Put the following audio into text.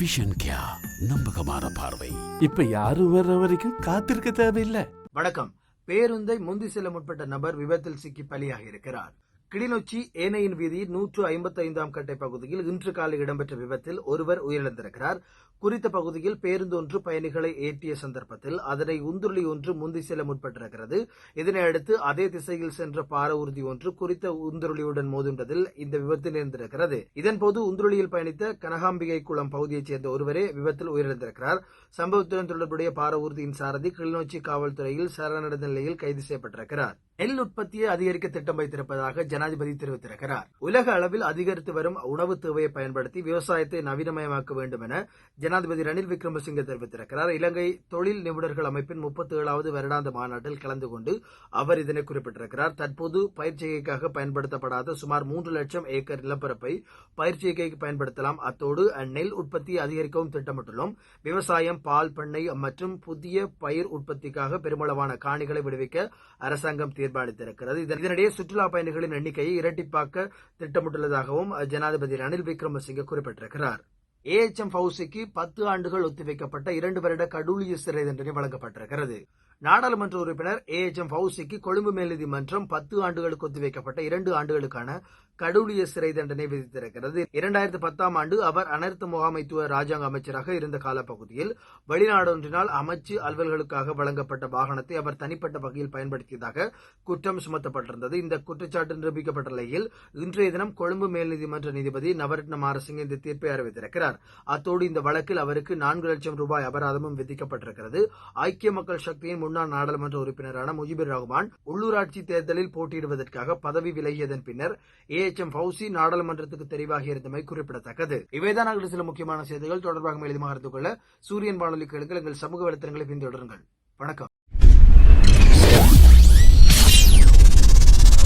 Vision கியா நம்பகமான பார்வை. இப்ப யாரும் வர்ற வரைக்கும் காத்திருக்க தேவையில்லை. வணக்கம். பேருந்தை முந்தி செல்ல முற்பட்ட நபர் விபத்தில் சிக்கி பலியாகி இருக்கிறார் கிளிநொச்சி ஏனையின் வீதியில் நூற்று ஐம்பத்தி ஐந்தாம் கட்டை பகுதியில் இன்று காலை இடம்பெற்ற விபத்தில் ஒருவர் உயிரிழந்திருக்கிறார். குறித்த பகுதியில் பேருந்து ஒன்று பயணிகளை ஏற்றிய சந்தர்ப்பத்தில் அதனை உந்துருளி ஒன்று முந்தி செல்ல முற்பட்டிருக்கிறது. இதனையடுத்து அதே திசையில் சென்ற பார ஊர்தி ஒன்று குறித்த உந்துருளியுடன் மோதுண்டதில் இந்த விபத்து நேர்ந்திருக்கிறது. இதன்போது உந்துருளியில் பயணித்த கனகாம்பிகை குளம் பகுதியைச் சேர்ந்த ஒருவரே விபத்தில் உயிரிழந்திருக்கிறார். சம்பவத்துடன் தொடர்புடைய பார ஊர்தியின் சாரதி கிளிநொச்சி காவல்துறையில் சரணடைந்த நிலையில் கைது செய்யப்பட்டிருக்கிறார். நெல் உற்பத்தியை அதிகரிக்க திட்டம் வைத்திருப்பதாக ஜனாதிபதி தெரிவித்திருக்கிறார். உலக அளவில் அதிகரித்து வரும் உணவு தேவையை பயன்படுத்தி விவசாயத்தை நவீனமயமாக்க வேண்டும் என ஜனாதிபதி ரணில் விக்ரமசிங்கே தெரிவித்திருக்கிறார். இலங்கை தொழில் நிபுணர்கள் அமைப்பின் முப்பத்தி ஏழாவது வருடாந்த மாநாட்டில் கலந்து கொண்டு அவர் இதனை குறிப்பிட்டிருக்கிறார். தற்போது பயிற்சிகைக்காக பயன்படுத்தப்படாத சுமார் மூன்று லட்சம் ஏக்கர் நிலப்பரப்பை பயிற்சிகைக்கு பயன்படுத்தலாம். அத்தோடு நெல் உற்பத்தியை அதிகரிக்கவும் திட்டமிட்டுள்ளோம். விவசாயம் பால் பண்ணை மற்றும் புதிய பயிர் உற்பத்திக்காக பெருமளவான காணிகளை விடுவிக்க அரசாங்கம் தீர்மானித்திருக்கிறது இதனிடையே சுற்றுலா பயணிகளின் எண்ணிக்கையை இரட்டிப்பாக்க திட்டமிட்டுள்ளதாகவும் ஜனாதிபதி ரணில் விக்ரமசிங்கே குறிப்பிட்டிருக்கிறார். ஏஎச்எம் ஃபவுசிக்கு பத்து ஆண்டுகள் ஒத்திவைக்கப்பட்ட இரண்டு வருட கடூழிய சிறை தண்டனை வழங்கப்பட்டிருக்கிறது. நாடாளுமன்ற உறுப்பினர் ஏஎச்எம் ஃபவுசிக்கு கொழும்பு மேல்நீதிமன்றம் பத்து ஆண்டுகளுக்கு ஒத்திவைக்கப்பட்ட இரண்டு ஆண்டுகளுக்கான கடூழிய சிறை தண்டனை விதித்திருக்கிறது. இரண்டாயிரத்தி பத்தாம் ஆண்டு அவர் அனர்த்த முகாமைத்துவ ராஜாங்க அமைச்சராக இருந்த காலப்பகுதியில் வெளிநாடொன்றினால் அமைச்சு அலுவல்களுக்காக வழங்கப்பட்ட வாகனத்தை அவர் தனிப்பட்ட வகையில் பயன்படுத்தியதாக குற்றம் சுமத்தப்பட்டிருந்தது. இந்த குற்றச்சாட்டு நிரூபிக்கப்பட்ட நிலையில் இன்றைய தினம் கொழும்பு மேல் நீதிமன்ற நீதிபதி நவரத்ன மாரசிங் இந்த தீர்ப்பை அறிவித்திருக்கிறார். அத்தோடு இந்த வழக்கில் அவருக்கு நான்கு லட்சம் ரூபாய் அபராதமும் விதிக்கப்பட்டிருக்கிறது. ஐக்கிய மக்கள் சக்தியின் முன்னாள் நாடாளுமன்ற உறுப்பினரான முஜிபுர் ரஹ்மான் உள்ளூராட்சி தேர்தலில் போட்டியிடுவதற்காக பதவி விலகியதன் பின்னர் ஏ எச் எம் ஃபவுசி நாடாளுமன்றத்துக்கு தெரிவாகியிருந்தமை குறிப்பிடத்தக்கது. இவைதான் சில முக்கியமான செய்திகள். தொடர்பாக எழுதி அறிந்து கொள்ள சூரியன் வானொலி கேளுங்கள். எங்கள் சமூக வலைத்தளங்களை பின்தொடருங்கள். வணக்கம்.